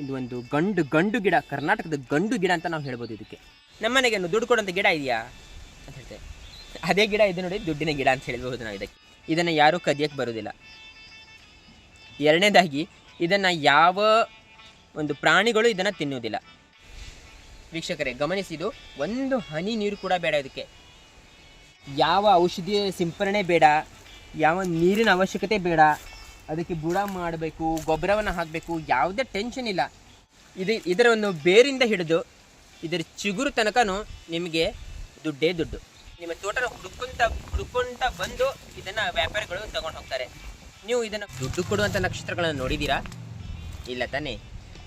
ಇದು ಒಂದು ಗಂಡು ಗಂಡು ಗಿಡ, ಕರ್ನಾಟಕದ ಗಂಡು ಗಿಡ ಅಂತ ನಾವು ಹೇಳ್ಬೋದು ಇದಕ್ಕೆ. ನಮ್ಮನೆಗೆ ಒಂದು ದುಡ್ಡು ಕೊಡೋಂಥ ಗಿಡ ಇದೆಯಾ? ಅಂತ ಹೇಳ್ತೇವೆ ಅದೇ ಗಿಡ ಇದು ನೋಡಿ, ದುಡ್ಡಿನ ಗಿಡ ಅಂತ ಹೇಳ್ಬೋದು ನಾವು ಇದಕ್ಕೆ. ಇದನ್ನು ಯಾರೂ ಕದಿಯಕ್ಕೆ ಬರೋದಿಲ್ಲ. ಎರಡನೇದಾಗಿ, ಇದನ್ನು ಯಾವ ಒಂದು ಪ್ರಾಣಿಗಳು ಇದನ್ನು ತಿನ್ನುವುದಿಲ್ಲ. ವೀಕ್ಷಕರೇ, ಗಮನಿಸಿದು, ಒಂದು ಹನಿ ನೀರು ಕೂಡ ಬೇಡ ಇದಕ್ಕೆ. ಯಾವ ಔಷಧಿ ಸಿಂಪರಣೆ ಬೇಡ, ಯಾವ ನೀರಿನ ಅವಶ್ಯಕತೆ ಬೇಡ ಅದಕ್ಕೆ ಬುಡ ಮಾಡಬೇಕು, ಗೊಬ್ಬರವನ್ನು ಹಾಕಬೇಕು, ಯಾವುದೇ ಟೆನ್ಷನ್ ಇಲ್ಲ. ಇದು ಇದರ ಒಂದು ಬೇರಿಂದ ಹಿಡಿದು ಇದರ ಚಿಗುರು ತನಕನೂ ನಿಮಗೆ ದುಡ್ಡೇ ದುಡ್ಡು. ನಿಮ್ಮ ತೋಟ ಹುಡುಕೊಂತ ಹುಡುಕೊಂತ ಬಂದು ಇದನ್ನು ವ್ಯಾಪಾರಿಗಳು ತಗೊಂಡು ಹೋಗ್ತಾರೆ. ನೀವು ಇದನ್ನು ದುಡ್ಡು ಕೊಡುವಂಥ ನಕ್ಷತ್ರಗಳನ್ನು ನೋಡಿದ್ದೀರಾ ಇಲ್ಲ ತಾನೇ?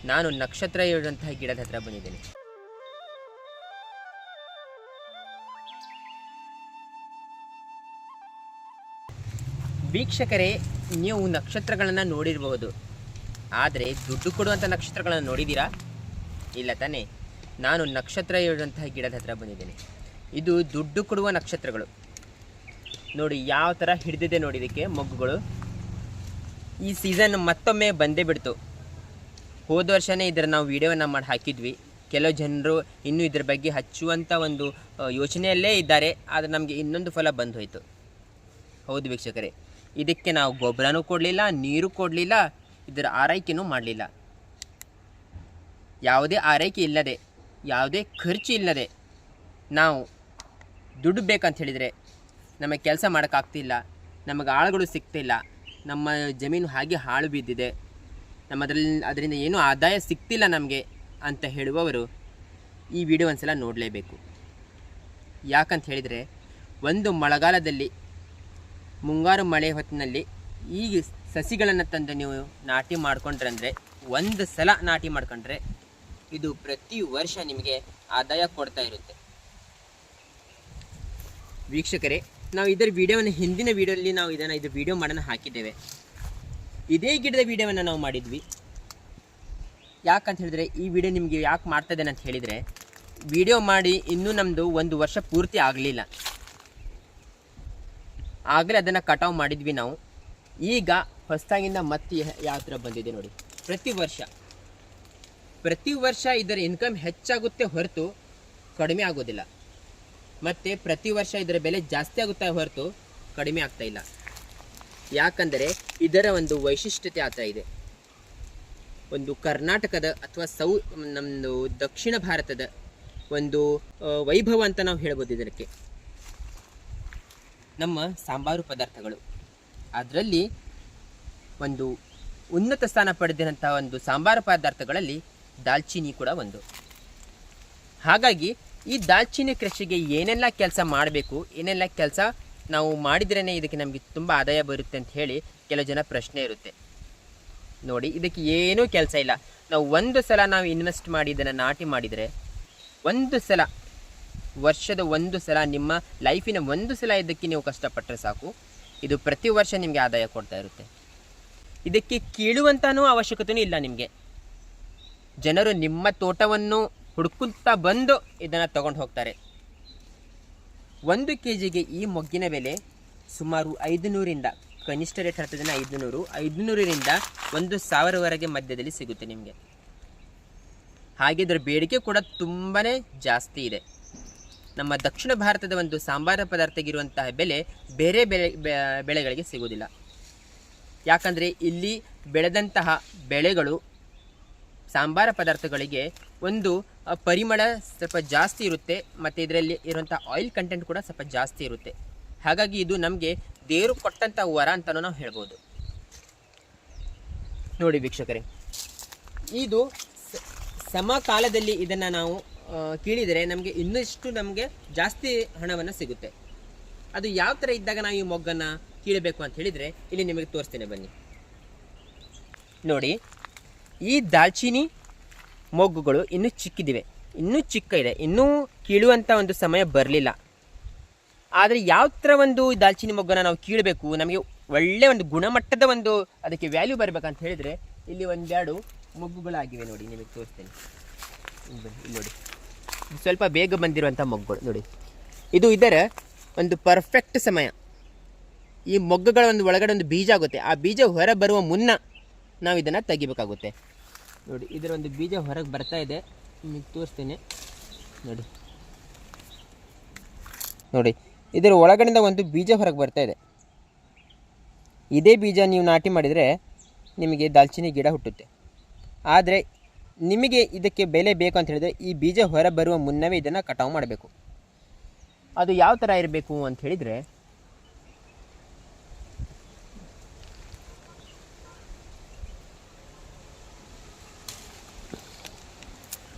ನಾನು ನಕ್ಷತ್ರ ಇರುವಂತಹ ಗಿಡದ ಹತ್ರ ಬಂದಿದ್ದೇನೆ. ವೀಕ್ಷಕರೇ, ನೀವು ನಕ್ಷತ್ರಗಳನ್ನು ನೋಡಿರಬಹುದು ಆದರೆ ದುಡ್ಡು ಕೊಡುವಂಥ ನಕ್ಷತ್ರಗಳನ್ನು ನೋಡಿದ್ದೀರಾ? ಇಲ್ಲ ತಾನೇ. ನಾನು ನಕ್ಷತ್ರ ಇರುವಂತಹ ಗಿಡದ ಹತ್ರ ಬಂದಿದ್ದೇನೆ. ಇದು ದುಡ್ಡು ಕೊಡುವ ನಕ್ಷತ್ರಗಳು. ನೋಡಿ, ಯಾವ ಥರ ಹಿಡಿದಿದೆ ನೋಡಿ ಇದಕ್ಕೆ ಮೊಗ್ಗುಗಳು. ಈ ಸೀಸನ್ ಮತ್ತೊಮ್ಮೆ ಬಂದೇ ಬಿಡ್ತು. ಹೋದ ವರ್ಷನೇ ಇದರ ನಾವು ವಿಡಿಯೋವನ್ನು ಮಾಡಿ ಹಾಕಿದ್ವಿ. ಕೆಲವು ಜನರು ಇನ್ನೂ ಇದ್ರ ಬಗ್ಗೆ ಹಚ್ಚುವಂಥ ಒಂದು ಯೋಚನೆಯಲ್ಲೇ ಇದ್ದಾರೆ. ಆದರೆ ನಮಗೆ ಇನ್ನೊಂದು ಫಲ ಬಂದು ಹೋಯಿತು ಹೌದು ವೀಕ್ಷಕರೇ. ಇದಕ್ಕೆ ನಾವು ಗೊಬ್ಬರನೂ ಕೊಡಲಿಲ್ಲ, ನೀರು ಕೊಡಲಿಲ್ಲ, ಇದರ ಆರೈಕೆನೂ ಮಾಡಲಿಲ್ಲ. ಯಾವುದೇ ಆರೈಕೆ ಇಲ್ಲದೆ, ಯಾವುದೇ ಖರ್ಚು ಇಲ್ಲದೆ ನಾವು ದುಡ್ಡು ಬೇಕಂತ ಹೇಳಿದರೆ ನಮಗೆ ಕೆಲಸ ಮಾಡೋಕ್ಕಾಗ್ತಿಲ್ಲ, ನಮಗೆ ಆಳುಗಳು ಸಿಗ್ತಿಲ್ಲ, ನಮ್ಮ ಜಮೀನು ಹಾಗೆ ಹಾಳು ಬಿದ್ದಿದೆ, ನಮ್ಮದ್ರಲ್ಲಿ ಅದರಿಂದ ಏನೂ ಆದಾಯ ಸಿಗ್ತಿಲ್ಲ ನಮಗೆ ಅಂತ ಹೇಳುವವರು ಈ ವಿಡಿಯೋ ಒಂದ್ಸಲ ನೋಡಲೇಬೇಕು. ಯಾಕಂತ ಹೇಳಿದರೆ ಒಂದು ಮಳೆಗಾಲದಲ್ಲಿ ಮುಂಗಾರು ಮಳೆ ಹೊತ್ತಿನಲ್ಲಿ ಈ ಸಸಿಗಳನ್ನು ತಂದು ನೀವು ನಾಟಿ ಮಾಡಿಕೊಂಡ್ರೆ ಅಂದರೆ ಒಂದು ಸಲ ನಾಟಿ ಮಾಡ್ಕೊಂಡ್ರೆ ಇದು ಪ್ರತಿ ವರ್ಷ ನಿಮಗೆ ಆದಾಯ ಕೊಡ್ತಾ ಇರುತ್ತೆ. ವೀಕ್ಷಕರೇ, ನಾವು ಇದರ ವಿಡಿಯೋವನ್ನು ಹಿಂದಿನ ವಿಡಿಯೋದಲ್ಲಿ ನಾವು ಇದನ್ನು ಇದು ವಿಡಿಯೋ ಮಾಡೋಣ ಹಾಕಿದ್ದೇವೆ. ಇದೇ ಗಿಡದ ವಿಡಿಯೋವನ್ನು ನಾವು ಮಾಡಿದ್ವಿ. ಯಾಕಂತ ಹೇಳಿದ್ರೆ, ಈ ವಿಡಿಯೋ ನಿಮಗೆ ಯಾಕೆ ಮಾಡ್ತಾ ಇದ್ದೇನೆ ಅಂತ ಹೇಳಿದರೆ, ವಿಡಿಯೋ ಮಾಡಿ ಇನ್ನೂ ನಮ್ಮದು ಒಂದು ವರ್ಷ ಪೂರ್ತಿ ಆಗಲಿಲ್ಲ. ಆಗಲೇ ಅದನ್ನು ಕಟಾವು ಮಾಡಿದ್ವಿ ನಾವು. ಈಗ ಹೊಸದಾಗಿಂದ ಮತ್ತೆ ಯಾವ ಬಂದಿದೆ ನೋಡಿ. ಪ್ರತಿ ವರ್ಷ ಪ್ರತಿ ವರ್ಷ ಇದರ ಇನ್ಕಮ್ ಹೆಚ್ಚಾಗುತ್ತೆ ಹೊರತು ಕಡಿಮೆ ಆಗೋದಿಲ್ಲ. ಮತ್ತು ಪ್ರತಿ ವರ್ಷ ಇದರ ಬೆಲೆ ಜಾಸ್ತಿ ಆಗುತ್ತೆ ಹೊರತು ಕಡಿಮೆ ಆಗ್ತಾ ಇಲ್ಲ. ಯಾಕಂದರೆ ಇದರ ಒಂದು ವೈಶಿಷ್ಟ್ಯತೆ ಆ ಇದೆ. ಒಂದು ಕರ್ನಾಟಕದ ಅಥವಾ ಸೌ ನಮ್ಮದು ದಕ್ಷಿಣ ಭಾರತದ ಒಂದು ವೈಭವ ಅಂತ ನಾವು ಹೇಳ್ಬೋದು ಇದಕ್ಕೆ. ನಮ್ಮ ಸಾಂಬಾರು ಪದಾರ್ಥಗಳು. ಅದರಲ್ಲಿ ಒಂದು ಉನ್ನತ ಸ್ಥಾನ ಪಡೆದಿರಂಥ ಒಂದು ಸಾಂಬಾರು ಪದಾರ್ಥಗಳಲ್ಲಿ ದಾಲ್ಚಿನ್ನಿ ಕೂಡ ಒಂದು. ಹಾಗಾಗಿ ಈ ದಾಲ್ಚಿನ್ನಿ ಕೃಷಿಗೆ ಏನೆಲ್ಲ ಕೆಲಸ ಮಾಡಬೇಕು, ಏನೆಲ್ಲ ಕೆಲಸ ನಾವು ಮಾಡಿದ್ರೇ ಇದಕ್ಕೆ ನಮಗೆ ತುಂಬ ಆದಾಯ ಬರುತ್ತೆ ಅಂತ ಹೇಳಿ ಕೆಲವು ಜನ ಪ್ರಶ್ನೆ ಇರುತ್ತೆ. ನೋಡಿ, ಇದಕ್ಕೆ ಏನೂ ಕೆಲಸ ಇಲ್ಲ. ನಾವು ಒಂದು ಸಲ ನಾವು ಇನ್ವೆಸ್ಟ್ ಮಾಡಿ, ಇದನ್ನು ನಾಟಿ ಮಾಡಿದರೆ ಒಂದು ಸಲ ವರ್ಷದ ಒಂದು ಸಲ, ನಿಮ್ಮ ಲೈಫಿನ ಒಂದು ಸಲ ಇದಕ್ಕೆ ನೀವು ಕಷ್ಟಪಟ್ಟರೆ ಸಾಕು. ಇದು ಪ್ರತಿ ವರ್ಷ ನಿಮಗೆ ಆದಾಯ ಕೊಡ್ತಾ ಇರುತ್ತೆ. ಇದಕ್ಕೆ ಕೀಳುವಂತನೂ ಅವಶ್ಯಕತೆಯೂ ಇಲ್ಲ ನಿಮಗೆ. ಜನರು ನಿಮ್ಮ ತೋಟವನ್ನು ಹುಡುಕುತ್ತಾ ಬಂದು ಇದನ್ನು ತಗೊಂಡು ಹೋಗ್ತಾರೆ. ಒಂದು ಕೆ ಜಿಗೆ ಈ ಮೊಗ್ಗಿನ ಬೆಲೆ ಸುಮಾರು ಐದು ನೂರಿಂದ ಕನಿಷ್ಠ ರೇಟ್ ಹೇಳ್ತಿದ್ದೇನೆ ಐದು ನೂರು ಐದು ನೂರರಿಂದ ಒಂದು ಸಾವಿರವರೆಗೆ ಮಧ್ಯದಲ್ಲಿ ಸಿಗುತ್ತೆ ನಿಮಗೆ. ಹಾಗೆ ಇದರ ಬೇಡಿಕೆ ಕೂಡ ತುಂಬಾ ಜಾಸ್ತಿ ಇದೆ. ನಮ್ಮ ದಕ್ಷಿಣ ಭಾರತದ ಒಂದು ಸಾಂಬಾರ ಪದಾರ್ಥಗಿರುವಂತಹ ಬೆಲೆ ಬೇರೆ ಬೆಳೆ ಬೆಳೆಗಳಿಗೆ ಸಿಗುವುದಿಲ್ಲ. ಯಾಕಂದರೆ ಇಲ್ಲಿ ಬೆಳೆದಂತಹ ಬೆಳೆಗಳು ಸಾಂಬಾರ ಪದಾರ್ಥಗಳಿಗೆ ಒಂದು ಪರಿಮಳ ಸ್ವಲ್ಪ ಜಾಸ್ತಿ ಇರುತ್ತೆ, ಮತ್ತು ಇದರಲ್ಲಿ ಇರುವಂಥ ಆಯಿಲ್ ಕಂಟೆಂಟ್ ಕೂಡ ಸ್ವಲ್ಪ ಜಾಸ್ತಿ ಇರುತ್ತೆ. ಹಾಗಾಗಿ ಇದು ನಮಗೆ ದೇವರು ಕೊಟ್ಟಂಥ ವರ ಅಂತಲೂ ನಾವು ಹೇಳ್ಬೋದು. ನೋಡಿ ವೀಕ್ಷಕರೇ, ಇದು ಸಮಕಾಲದಲ್ಲಿ ಇದನ್ನು ನಾವು ಕೀಳಿದರೆ ನಮಗೆ ಇನ್ನಷ್ಟು ನಮಗೆ ಜಾಸ್ತಿ ಹಣವನ್ನು ಸಿಗುತ್ತೆ. ಅದು ಯಾವ ಥರ ಇದ್ದಾಗ ನಾವು ಈ ಮೊಗ್ಗನ್ನು ಕೀಳಬೇಕು ಅಂತ ಹೇಳಿದರೆ ಇಲ್ಲಿ ನಿಮಗೆ ತೋರಿಸ್ತೇನೆ ಬನ್ನಿ. ನೋಡಿ, ಈ ದಾಲ್ಚಿನ್ನಿ ಮೊಗ್ಗುಗಳು ಇನ್ನೂ ಚಿಕ್ಕಿದಿವೆ. ಇನ್ನೂ ಚಿಕ್ಕ ಇದೆ. ಇನ್ನೂ ಕೀಳುವಂಥ ಒಂದು ಸಮಯ ಬರಲಿಲ್ಲ. ಆದರೆ ಯಾವ ಥರ ಒಂದು ದಾಲ್ಚಿನ್ನಿ ಮೊಗ್ಗನ್ನು ನಾವು ಕೀಳಬೇಕು, ನಮಗೆ ಒಳ್ಳೆಯ ಒಂದು ಗುಣಮಟ್ಟದ ಒಂದು ಅದಕ್ಕೆ ವ್ಯಾಲ್ಯೂ ಬರಬೇಕಂತ ಹೇಳಿದರೆ ಇಲ್ಲಿ ಒಂದೆರಡು ಮೊಗ್ಗುಗಳಾಗಿವೆ ನೋಡಿ, ನಿಮಗೆ ತೋರಿಸ್ತೇನೆ. ಇಲ್ಲಿ ನೋಡಿ. ಸ್ವಲ್ಪ ಬೇಗ ಬಂದಿರುವಂಥ ಮೊಗ್ಗುಗಳು ನೋಡಿ. ಇದು ಇದರ ಒಂದು ಪರ್ಫೆಕ್ಟ್ ಸಮಯ. ಈ ಮೊಗ್ಗುಗಳ ಒಂದು ಒಳಗಡೆ ಒಂದು ಬೀಜ ಆಗುತ್ತೆ. ಆ ಬೀಜ ಹೊರ ಬರುವ ಮುನ್ನ ನಾವು ಇದನ್ನು ತೆಗಿಬೇಕಾಗುತ್ತೆ. ನೋಡಿ, ಇದರ ಒಂದು ಬೀಜ ಹೊರಗೆ ಬರ್ತಾ ಇದೆ. ನಿಮಗೆ ತೋರಿಸ್ತೇನೆ. ನೋಡಿ. ನೋಡಿ, ಇದರ ಒಳಗಡೆಯಿಂದ ಒಂದು ಬೀಜ ಹೊರಗೆ ಬರ್ತಾ ಇದೆ. ಇದೇ ಬೀಜ ನೀವು ನಾಟಿ ಮಾಡಿದರೆ ನಿಮಗೆ ದಾಲ್ಚಿನ್ನಿ ಗಿಡ ಹುಟ್ಟುತ್ತೆ. ಆದರೆ ನಿಮಗೆ ಇದಕ್ಕೆ ಬೆಲೆ ಬೇಕು ಅಂತ ಹೇಳಿದರೆ ಈ ಬೀಜ ಹೊರ ಬರುವ ಮುನ್ನವೇ ಇದನ್ನು ಕಟಾವು ಮಾಡಬೇಕು. ಅದು ಯಾವ ಥರ ಇರಬೇಕು ಅಂತ ಹೇಳಿದರೆ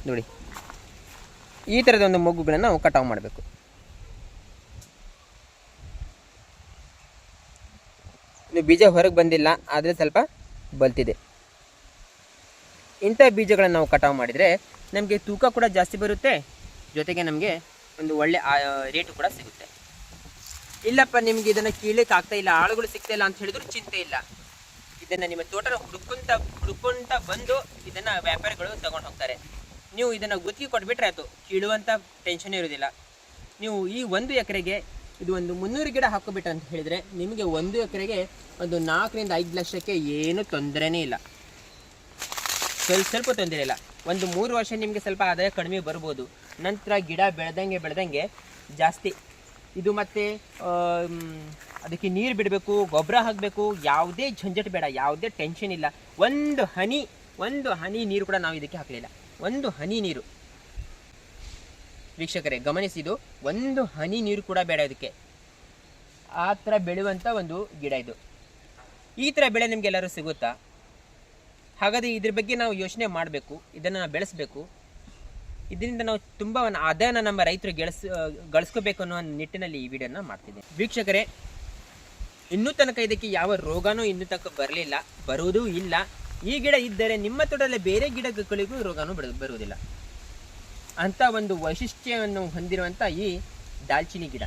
ನೋಡಿ, ಈ ಥರದ ಒಂದು ಮೊಗ್ಗುಗಳನ್ನು ನಾವು ಕಟಾವು ಮಾಡಬೇಕು. ಬೀಜ ಹೊರಗೆ ಬಂದಿಲ್ಲ, ಆದರೆ ಸ್ವಲ್ಪ ಬಲ್ತಿದೆ. ಇಂಥ ಬೀಜಗಳನ್ನು ನಾವು ಕಟಾವು ಮಾಡಿದರೆ ನಮಗೆ ತೂಕ ಕೂಡ ಜಾಸ್ತಿ ಬರುತ್ತೆ, ಜೊತೆಗೆ ನಮಗೆ ಒಂದು ಒಳ್ಳೆ ರೇಟು ಕೂಡ ಸಿಗುತ್ತೆ. ಇಲ್ಲಪ್ಪ, ನಿಮಗೆ ಇದನ್ನು ಕೀಳಕ್ಕೆ ಆಗ್ತಾ ಇಲ್ಲ, ಆಳುಗಳು ಸಿಗ್ತಾ ಇಲ್ಲ ಅಂತ ಹೇಳಿದ್ರು ಚಿಂತೆ ಇಲ್ಲ. ಇದನ್ನು ನಿಮ್ಮ ತೋಟ ಹುಡುಕೊಂತ ಹುಡುಕೊಂತ ಬಂದು ಇದನ್ನು ವ್ಯಾಪಾರಿಗಳು ತಗೊಂಡು ಹೋಗ್ತಾರೆ. ನೀವು ಇದನ್ನು ಗುತ್ತಿಗೆ ಕೊಟ್ಬಿಟ್ರೆ ಆಯಿತು ಕೀಳುವಂಥ ಟೆನ್ಷನ್ ಇರೋದಿಲ್ಲ. ನೀವು ಈ ಒಂದು ಎಕರೆಗೆ ಇದು ಒಂದು ಮುನ್ನೂರು ಗಿಡ ಹಾಕೋಬಿಟ್ರೆ ಅಂತ ಹೇಳಿದರೆ ನಿಮಗೆ ಒಂದು ಎಕರೆಗೆ ಒಂದು ನಾಲ್ಕರಿಂದ ಐದು ಲಕ್ಷಕ್ಕೆ ಏನೂ ತೊಂದರೆನೇ ಇಲ್ಲ. ಸ್ವಲ್ಪ ಸ್ವಲ್ಪ ತೊಂದರೆ ಇಲ್ಲ ಒಂದು ಮೂರು ವರ್ಷ ನಿಮಗೆ ಸ್ವಲ್ಪ ಆದಾಯ ಕಡಿಮೆ ಬರ್ಬೋದು. ನಂತರ ಗಿಡ ಬೆಳೆದಂಗೆ ಬೆಳೆದಂಗೆ ಜಾಸ್ತಿ. ಇದು ಮತ್ತೆ ಅದಕ್ಕೆ ನೀರು ಬಿಡಬೇಕು, ಗೊಬ್ಬರ ಹಾಕಬೇಕು, ಯಾವುದೇ ಝಂಜಟ್ ಬೇಡ, ಯಾವುದೇ ಟೆನ್ಷನ್ ಇಲ್ಲ. ಒಂದು ಹನಿ ಒಂದು ಹನಿ ನೀರು ಕೂಡ ನಾವು ಇದಕ್ಕೆ ಹಾಕಲಿಲ್ಲ. ಒಂದು ಹನಿ ನೀರು. ವೀಕ್ಷಕರೇ, ಗಮನಿಸಿದು. ಒಂದು ಹನಿ ನೀರು ಕೂಡ ಬೇಡ ಇದಕ್ಕೆ. ಆ ಥರ ಬೆಳೆಯುವಂಥ ಒಂದು ಗಿಡ ಇದು. ಈ ಥರ ಬೆಳೆ ನಿಮಗೆಲ್ಲರೂ ಸಿಗುತ್ತಾ? ಹಾಗಾದರೆ ಇದ್ರ ಬಗ್ಗೆ ನಾವು ಯೋಚನೆ ಮಾಡಬೇಕು, ಇದನ್ನು ಬೆಳೆಸಬೇಕು. ಇದರಿಂದ ನಾವು ತುಂಬ ಆದಾಯನ ನಮ್ಮ ರೈತರು ಗೆಳಸ್ ಗಳಿಸ್ಕೋಬೇಕು ಅನ್ನೋ ನಿಟ್ಟಿನಲ್ಲಿ ಈ ವಿಡಿಯೋನ ಮಾಡ್ತಿದ್ದೆ ವೀಕ್ಷಕರೇ, ಇನ್ನೂ ತನಕ ಇದಕ್ಕೆ ಯಾವ ರೋಗನೂ ಇನ್ನೂ ತನಕ ಬರಲಿಲ್ಲ, ಬರುವುದೂ ಇಲ್ಲ. ಈ ಗಿಡ ಇದ್ದರೆ ನಿಮ್ಮ ತೋಟದಲ್ಲಿ ಬೇರೆ ಗಿಡಗಳಿಗೂ ರೋಗನೂ ಬರ, ಬರುವುದಿಲ್ಲ. ಅಂತ ಒಂದು ವೈಶಿಷ್ಟ್ಯವನ್ನು ಹೊಂದಿರುವಂಥ ಈ ದಾಲ್ಚಿನ್ನಿ ಗಿಡ.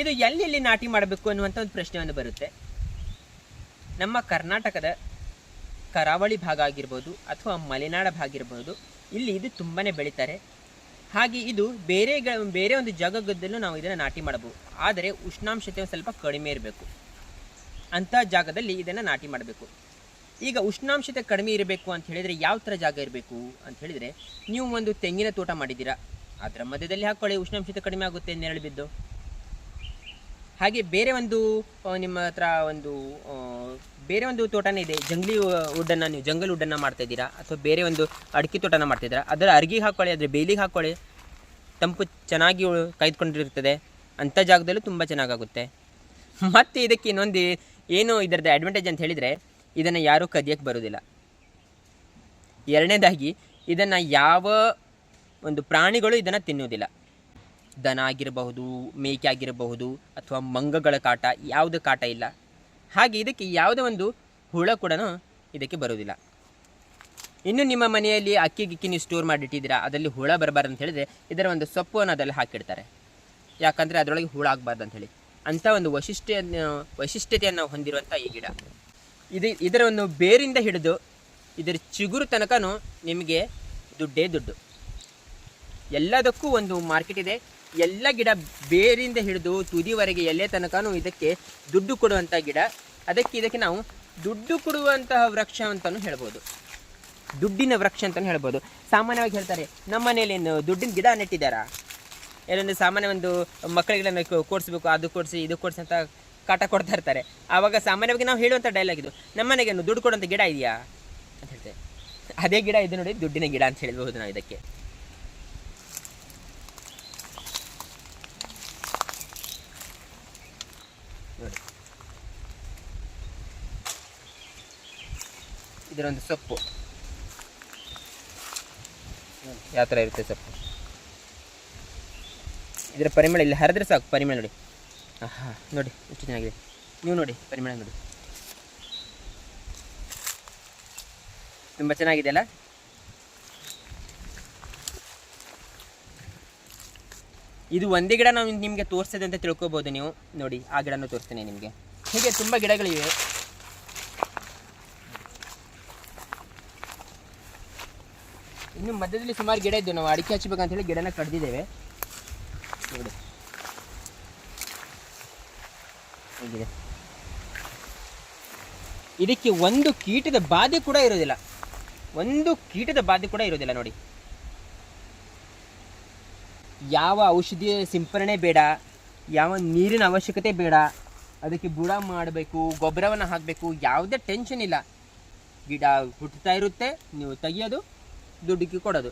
ಇದು ಎಲ್ಲೆಲ್ಲಿ ನಾಟಿ ಮಾಡಬೇಕು ಅನ್ನುವಂಥ ಒಂದು ಪ್ರಶ್ನೆಯನ್ನು ಬರುತ್ತೆ. ನಮ್ಮ ಕರ್ನಾಟಕದ ಕರಾವಳಿ ಭಾಗ ಆಗಿರ್ಬೋದು ಅಥವಾ ಮಲೆನಾಡ ಭಾಗ ಆಗಿರ್ಬೋದು ಇಲ್ಲಿ ಇದು ತುಂಬಾ ಬೆಳೀತಾರೆ. ಹಾಗೆ ಇದು ಬೇರೆ ಬೇರೆ ಒಂದು ಜಾಗದಲ್ಲೂ ನಾವು ಇದನ್ನು ನಾಟಿ ಮಾಡಬಹುದು. ಆದರೆ ಉಷ್ಣಾಂಶತೆ ಸ್ವಲ್ಪ ಕಡಿಮೆ ಇರಬೇಕು. ಅಂಥ ಜಾಗದಲ್ಲಿ ಇದನ್ನು ನಾಟಿ ಮಾಡಬೇಕು. ಈಗ ಉಷ್ಣಾಂಶತೆ ಕಡಿಮೆ ಇರಬೇಕು ಅಂತ ಹೇಳಿದರೆ ಯಾವ ಥರ ಜಾಗ ಇರಬೇಕು ಅಂತ ಹೇಳಿದರೆ, ನೀವು ಒಂದು ತೆಂಗಿನ ತೋಟ ಮಾಡಿದ್ದೀರಾ, ಅದರ ಮಧ್ಯದಲ್ಲಿ ಹಾಕ್ಕೊಳ್ಳಿ ಉಷ್ಣಾಂಶತೆ ಕಡಿಮೆ ಆಗುತ್ತೆ ನೆರಳು ಬಿದ್ದು. ಹಾಗೆ ಬೇರೆ ಒಂದು ನಿಮ್ಮ ಹತ್ರ ಒಂದು ಬೇರೆ ಒಂದು ತೋಟನೇ ಇದೆ, ಜಂಗ್ಲಿ ವುಡ್ಡನ್ನು ನೀವು, ಜಂಗಲ್ ವುಡ್ಡನ್ನು ಮಾಡ್ತಾ ಇದ್ದೀರಾ? ಅಥವಾ ಬೇರೆ ಒಂದು ಅಡಿಕೆ ತೋಟನ ಮಾಡ್ತಾ ಇದ್ದೀರಾ? ಅದರ ಅರ್ಗಿಗೆ ಹಾಕ್ಕೊಳ್ಳಿ ಅದರ ಬೇಲಿಗೆ ಹಾಕ್ಕೊಳ್ಳಿ ತಂಪು ಚೆನ್ನಾಗಿ ಕಾಯ್ದುಕೊಂಡಿರ್ತದೆ ಅಂಥ ಜಾಗದಲ್ಲೂ ತುಂಬ ಚೆನ್ನಾಗಾಗುತ್ತೆ. ಮತ್ತು ಇದಕ್ಕೆ ಇನ್ನೊಂದು, ಏನು ಇದರದ್ದು ಅಡ್ವಾಂಟೇಜ್ ಅಂತ ಹೇಳಿದರೆ, ಇದನ್ನು ಯಾರೂ ಕದಿಯಕ್ಕೆ ಬರೋದಿಲ್ಲ ಎರಡನೇದಾಗಿ, ಇದನ್ನು ಯಾವ ಒಂದು ಪ್ರಾಣಿಗಳು ಇದನ್ನು ತಿನ್ನುವುದಿಲ್ಲ. ದನ ಆಗಿರಬಹುದು ಮೇಕೆ ಆಗಿರಬಹುದು ಅಥವಾ ಮಂಗಗಳ ಕಾಟ, ಯಾವುದೇ ಕಾಟ ಇಲ್ಲ. ಹಾಗೆ ಇದಕ್ಕೆ ಯಾವುದೇ ಒಂದು ಹುಳ ಕೂಡ ಇದಕ್ಕೆ ಬರುವುದಿಲ್ಲ. ಇನ್ನು ನಿಮ್ಮ ಮನೆಯಲ್ಲಿ ಅಕ್ಕಿ ಗಿಕ್ಕಿ ನೀವು ಸ್ಟೋರ್ ಮಾಡಿಟ್ಟಿದ್ದೀರಾ, ಅದರಲ್ಲಿ ಹುಳ ಬರಬಾರ್ದು ಅಂತ ಹೇಳಿದರೆ ಇದರ ಒಂದು ಸೊಪ್ಪನ್ನು ಅದರಲ್ಲಿ ಹಾಕಿಡ್ತಾರೆ. ಯಾಕಂದರೆ ಅದರೊಳಗೆ ಹುಳ ಆಗಬಾರ್ದು ಹೇಳಿ. ಅಂಥ ಒಂದು ವೈಶಿಷ್ಟ್ಯ ವೈಶಿಷ್ಟ್ಯತೆಯನ್ನು ಹೊಂದಿರುವಂಥ ಈ ಗಿಡ. ಇದು ಇದರ ಒಂದು ಬೇರಿಂದ ಹಿಡಿದು ಇದರ ಚಿಗುರು ತನಕನೂ ನಿಮಗೆ ದುಡ್ಡೇ ದುಡ್ಡು. ಎಲ್ಲದಕ್ಕೂ ಒಂದು ಮಾರ್ಕೆಟ್ ಇದೆ. ಎಲ್ಲ ಗಿಡ ಬೇರಿಂದ ಹಿಡಿದು ತುದಿವರೆಗೆ ಎಲೆ ತನಕನೂ ಇದಕ್ಕೆ ದುಡ್ಡು ಕೊಡುವಂಥ ಗಿಡ. ಅದಕ್ಕೆ ಇದಕ್ಕೆ ನಾವು ದುಡ್ಡು ಕೊಡುವಂತಹ ವೃಕ್ಷ ಅಂತಲೂ ಹೇಳ್ಬೋದು. ದುಡ್ಡಿನ ವೃಕ್ಷ ಅಂತಲೂ ಹೇಳ್ಬೋದು. ಸಾಮಾನ್ಯವಾಗಿ ಹೇಳ್ತಾರೆ, ನಮ್ಮ ಮನೇಲಿ ದುಡ್ಡಿನ ಗಿಡ ನೆಟ್ಟಿದ್ದಾರಾ? ಏನೊಂದು ಸಾಮಾನ್ಯ ಒಂದು ಮಕ್ಕಳಿಗೆಲ್ಲ ಕೊಡಿಸ್ಬೇಕು, ಅದು ಕೊಡಿಸಿ, ಇದು ಕೊಡಿಸಿ ಅಂತ ಕಾಟ ಕೊಡ್ತಾ ಇರ್ತಾರೆ. ಆವಾಗ ಸಾಮಾನ್ಯವಾಗಿ ನಾವು ಹೇಳುವಂಥ ಡೈಲಾಗ್ ಇದು, ನಮ್ಮ ಮನೆಗೆ ದುಡ್ಡು ಕೊಡುವಂಥ ಗಿಡ ಇದೆಯಾ? ಅಂತ ಹೇಳ್ತೇವೆ ಅದೇ ಗಿಡ ಇದು ನೋಡಿ ದುಡ್ಡಿನ ಗಿಡ ಅಂತ ಹೇಳ್ಬೋದು ನಾವು ಇದಕ್ಕೆ. ಇದರೊಂದು ಸೊಪ್ಪು. ಯಾವ ಥರ ಇರುತ್ತೆ ಸೊಪ್ಪು? ಇದರ ಪರಿಮಳ ಇಲ್ಲಿ ಹರಿದ್ರೆ ಸಾಕು ಪರಿಮಳ ನೋಡಿ. ಹಾಂ ನೋಡಿ, ಎಷ್ಟು ಚೆನ್ನಾಗಿದೆ. ನೀವು ನೋಡಿ ಪರಿಮಳ ನೋಡಿ. ತುಂಬ ಚೆನ್ನಾಗಿದೆ ಅಲ್ಲ? ಇದು ಒಂದೇ ಗಿಡ ನಾವು ನಿಮಗೆ ತೋರಿಸಿದೆ ಅಂತ ತಿಳ್ಕೊಬೋದು ನೀವು. ನೋಡಿ, ಆ ಗಿಡನೂ ತೋರಿಸ್ತೇನೆ ನಿಮಗೆ. ಹೀಗೆ ತುಂಬ ಗಿಡಗಳಿವೆ. ಇನ್ನು ಮಧ್ಯದಲ್ಲಿ ಸುಮಾರು ಗಿಡ ಇದ್ದು ನಾವು ಅಡಿಕೆ ಹಚ್ಚಬೇಕಂತ ಹೇಳಿ ಗಿಡನ ಕಡ್ದಿದ್ದೇವೆ. ನೋಡಿ. ಇದಕ್ಕೆ ಒಂದು ಕೀಟದ ಬಾಧೆ ಕೂಡ ಇರೋದಿಲ್ಲ. ಒಂದು ಕೀಟದ ಬಾಧೆ ಕೂಡ ಇರೋದಿಲ್ಲ ನೋಡಿ. ಯಾವ ಔಷಧಿ ಸಿಂಪರಣೆ ಬೇಡ, ಯಾವ ನೀರಿನ ಅವಶ್ಯಕತೆ ಬೇಡ, ಅದಕ್ಕೆ ಬುಡ ಮಾಡಬೇಕು, ಗೊಬ್ಬರವನ್ನು ಹಾಕಬೇಕು, ಯಾವುದೇ ಟೆನ್ಷನ್ ಇಲ್ಲ. ಗಿಡ ಹುಟ್ಟುತ್ತಾ ಇರುತ್ತೆ, ನೀವು ತೆಗಿಯೋದು ದುಡ್ಡಿಗೆ ಕೊಡೋದು.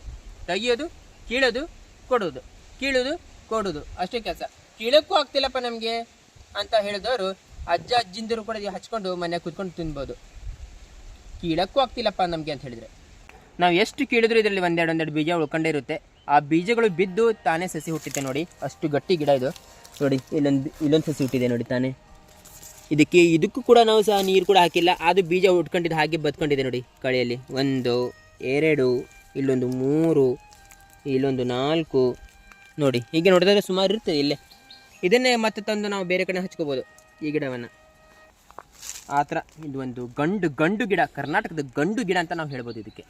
ತೆಗಿಯೋದು, ಕೀಳೋದು ಕೊಡೋದು ಕೀಳೋದು ಕೊಡೋದು ಅಷ್ಟೇ ಕೆಲಸ. ಕೀಳೋಕ್ಕೂ ಆಗ್ತಿಲ್ಲಪ್ಪ ನಮಗೆ ಅಂತ ಹೇಳಿದವರು, ಅಜ್ಜ ಅಜ್ಜಿಂದರು ಕೂಡ ಹಚ್ಕೊಂಡು ಮನೆ ಕುತ್ಕೊಂಡು ತಿನ್ಬೋದು. ಕೀಳಕ್ಕೂ ಆಗ್ತಿಲ್ಲಪ್ಪ ನಮಗೆ ಅಂತ ಹೇಳಿದರೆ. ನಾವು ಎಷ್ಟು ಕೀಳಿದ್ರು ಇದರಲ್ಲಿ ಒಂದೆರಡು ಒಂದೆರಡು ಬೀಜ ಉಳ್ಕೊಂಡೇ ಇರುತ್ತೆ. ಆ ಬೀಜಗಳು ಬಿದ್ದು ತಾನೇ ಸಸಿ ಹುಟ್ಟಿದೆ ನೋಡಿ. ಅಷ್ಟು ಗಟ್ಟಿ ಗಿಡ ಇದು. ನೋಡಿ, ಇಲ್ಲೊಂದು ಇಲ್ಲೊಂದು ಸಸಿ ಹುಟ್ಟಿದೆ ನೋಡಿ ತಾನೇ. ಇದಕ್ಕೆ, ಇದಕ್ಕೂ ಕೂಡ ನಾವು ಸಹ ನೀರು ಕೂಡ ಹಾಕಿಲ್ಲ. ಅದು ಬೀಜ ಉಟ್ಕೊಂಡಿದ್ದು ಹಾಗೆ ಬದ್ಕೊಂಡಿದೆ ನೋಡಿ ಕಳೆಯಲ್ಲಿ. ಒಂದು, ಎರಡು ಇಲ್ಲೊಂದು ಮೂರು, ಇಲ್ಲೊಂದು ನಾಲ್ಕು. ನೋಡಿ, ಹೀಗೆ ನೋಡಿದ್ರೆ ಸುಮಾರು ಇರ್ತದೆ ಇಲ್ಲೇ. ಇದನ್ನೇ ಮತ್ತೆ ತಂದು ನಾವು ಬೇರೆ ಕಡೆ ಹಚ್ಕೋಬೋದು ಈ ಗಿಡವನ್ನು. ಆ ಥರ ಇದು ಒಂದು ಗಂಡು ಗಂಡು ಗಿಡ, ಕರ್ನಾಟಕದ ಗಂಡು ಗಿಡ ಅಂತ ನಾವು ಹೇಳ್ಬೋದು ಇದಕ್ಕೆ.